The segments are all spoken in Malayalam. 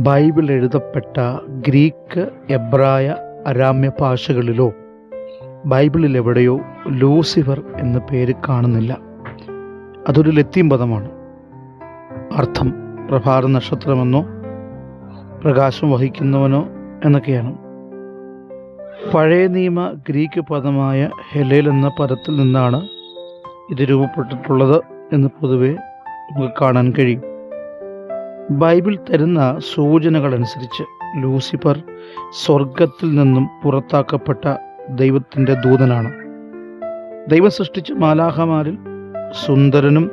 ബൈബിൾ എഴുതപ്പെട്ട ഗ്രീക്ക് എബ്രായ അരാമ്യ ഭാഷകളിലോ ബൈബിളിൽ എവിടെയോ ലൂസിഫർ എന്ന പേര് കാണുന്നില്ല. അതൊരു ലത്തീം പദമാണ്. അർത്ഥം പ്രഭാത നക്ഷത്രമെന്നോ പ്രകാശം വഹിക്കുന്നവനോ എന്നൊക്കെയാണ്. പഴയ നിയമ ഗ്രീക്ക് പദമായ ഹെലേൽ എന്ന പദത്തിൽ നിന്നാണ് ഇത് രൂപപ്പെട്ടിട്ടുള്ളത് എന്ന് പൊതുവെ നമുക്ക് കാണാൻ കഴിയും. ബൈബിൾ തരുന്ന സൂചനകൾ അനുസരിച്ച് ലൂസിഫർ സ്വർഗത്തിൽ നിന്നും പുറത്താക്കപ്പെട്ട ദൈവത്തിന്റെ ദൂതനാണ്. ദൈവം സൃഷ്ടിച്ച മാലാഹമാരിൽ സുന്ദരനും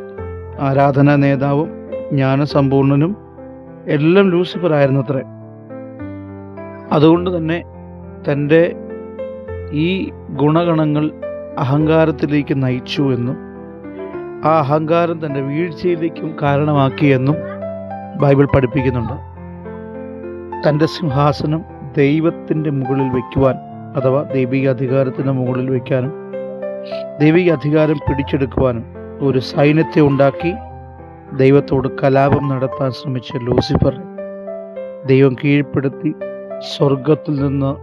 ആരാധനാ നേതാവും ജ്ഞാനസമ്പൂർണനും എല്ലാം ലൂസിഫർ ആയിരുന്നത്രേ. അതുകൊണ്ട് തന്നെ തന്റെ ഈ ഗുണഗണങ്ങൾ അഹങ്കാരത്തിലേക്ക് നയിച്ചു എന്നും ആ അഹങ്കാരം തന്റെ വീഴ്ചയിലേക്കും കാരണമാക്കിയെന്നും ബൈബിൾ പഠിപ്പിക്കുന്നുണ്ട്. തന്റെ സിംഹാസനം ദൈവത്തിന്റെ മുകളിൽ വയ്ക്കുവാൻ അഥവാ ദൈവിക അധികാരത്തിന്റെ മുകളിൽ വയ്ക്കാനും ദൈവിക അധികാരം പിടിച്ചെടുക്കുവാനും ഒരു സൈന്യത്തെ ഉണ്ടാക്കി ദൈവത്തോട് കലാപം നടത്താൻ ശ്രമിച്ച ലൂസിഫർ ദൈവം കീഴ്പ്പെടുത്തി സ്വർഗത്തിൽ നിന്ന്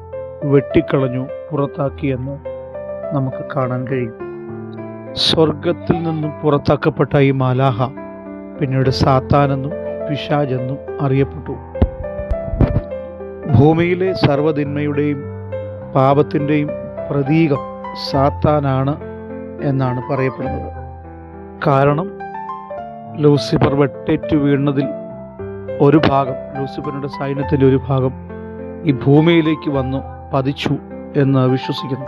വെട്ടിക്കളഞ്ഞു പുറത്താക്കിയെന്ന് നമുക്ക് കാണാൻ കഴിയും. സ്വർഗത്തിൽ നിന്നും പുറത്താക്കപ്പെട്ട ഈ മാലാഹ പിന്നീട് സാത്താനെന്നും പിശാജെന്നും അറിയപ്പെട്ടു. ഭൂമിയിലെ സർവതിന്മയുടെയും പാപത്തിന്റെയും പ്രതീകം സാത്താനാണ് എന്നാണ് പറയപ്പെടുന്നത്. കാരണം ലൂസിഫർ വെട്ടേറ്റു വീണതിൽ ഒരു ഭാഗം ലൂസിഫറിന്റെ സൈന്യത്തിന്റെ ഒരു ഭാഗം ഈ ഭൂമിയിലേക്ക് വന്നു പതിച്ചു എന്ന് വിശ്വസിക്കുന്നു.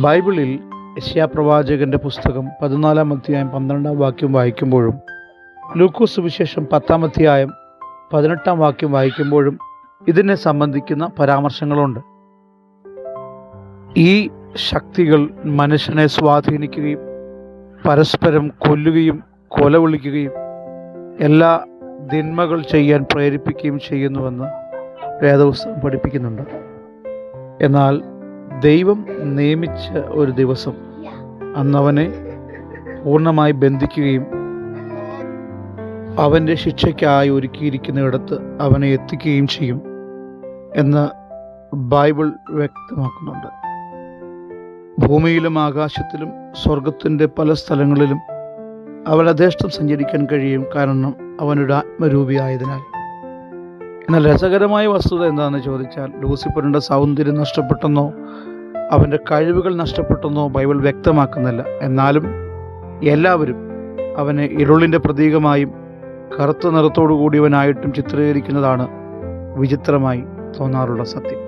ബൈബിളിൽ യശ്യാപ്രവാചകന്റെ പുസ്തകം പതിനാലാം അധ്യായം പന്ത്രണ്ടാം വാക്യം വായിക്കുമ്പോഴും ലൂക്കോസ് സുവിശേഷം പത്താമധ്യായം പതിനെട്ടാം വാക്യം വായിക്കുമ്പോഴും ഇതിനെ സംബന്ധിക്കുന്ന പരാമർശങ്ങളുണ്ട്. ഈ ശക്തികൾ മനുഷ്യനെ സ്വാധീനിക്കുകയും പരസ്പരം കൊല്ലുകയും കൊല വിളിക്കുകയും എല്ലാ തിന്മകൾ ചെയ്യാൻ പ്രേരിപ്പിക്കുകയും ചെയ്യുന്നുവെന്ന് വേദപുസ്തകം പഠിപ്പിക്കുന്നുണ്ട്. എന്നാൽ ദൈവം നിയമിച്ച ഒരു ദിവസം അന്നവനെ പൂർണമായി ബന്ധിക്കുകയും അവന്റെ ശിക്ഷയ്ക്കായി ഒരുക്കിയിരിക്കുന്നിടത്ത് അവനെ എത്തിക്കുകയും ചെയ്യും എന്ന് ബൈബിൾ വ്യക്തമാക്കുന്നുണ്ട്. ഭൂമിയിലും ആകാശത്തിലും സ്വർഗത്തിന്റെ പല സ്ഥലങ്ങളിലും അവൻ അധേഷ്ടം സഞ്ചരിക്കാൻ കഴിയും കാരണം അവനൊരു ആത്മരൂപിയായതിനാൽ. എന്നാൽ രസകരമായ വസ്തുത എന്താണെന്ന് ചോദിച്ചാൽ ലൂസിഫറിന്റെ സൗന്ദര്യം നഷ്ടപ്പെട്ടെന്നോ അവന്റെ കഴിവുകൾ നഷ്ടപ്പെട്ടെന്നോ ബൈബിൾ വ്യക്തമാക്കുന്നില്ല. എന്നാലും എല്ലാവരും അവനെ ഇരുളിന്റെ പ്രതീകമായും കറുത്ത നിറത്തോടു കൂടിയവനായിട്ടും ചിത്രീകരിക്കുന്നതാണ് വിചിത്രമായി തോന്നാറുള്ള സത്യം.